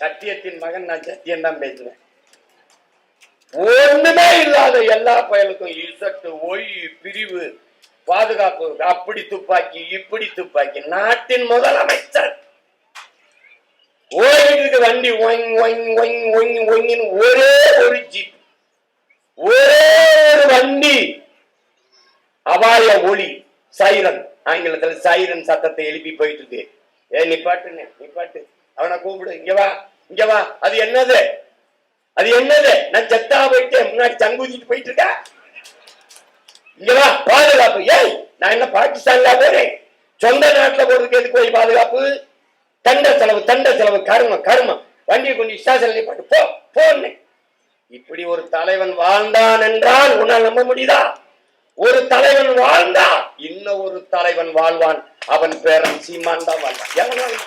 சத்தியத்தின் மகன் நான் சத்தியம் தான் பேசுவேன். ஒண்ணுமே இல்லாத எல்லா பயலுக்கும் இசட்டு ஒய் பிரிவு பாதுகாப்பு அப்படி துப்பாக்கி இப்படி துப்பாக்கி நாட்டின் முதலமைச்சர். ஓடிட்டு வண்டி ஒங் ஒங் ஒங் ஒங் ஒங்கின்னு ஒரே ஒரு ஜீப். ஒரே ஒரு வண்டி. அபாய ஒளி சைரன். ஆங்கிலத்துல சைரன் சத்தத்தை எழுப்பி போயிட்டு இருக்கு. ஏ நிப்பாட்டுன்னு நிப்பாட்டு. அவனை கூப்பிடு. இங்க வா இங்க வா. அது என்னது? அது என்னது? நான் செத்தா போயிட்டு முன்னாடி சங்குதிட்டு போயிட்டு இருக்கேன் இங்க வா பாதுகாப்பு. ஏய் நான் என்ன பாகிஸ்தான்ல போறேன்? சொந்த நாட்டுல போறதுக்கு எதுக்கு போய் பாதுகாப்பு? தண்ட செலவு தண்ட செலவு. கருமம் கருமம். வண்டியை கொண்டு ஸ்டேஷன்ல பாட்டு போ போன்னு. இப்படி ஒரு தலைவன் வாழ்ந்தான் என்றால் உன்னால் நம்ப முடியுதா? ஒரு தலைவன் வாழ்ந்தா இன்னும் ஒரு தலைவன் வாழ்வான். அவன் பேரன் சீமான் தான் வாழ்வான் எவனாலும்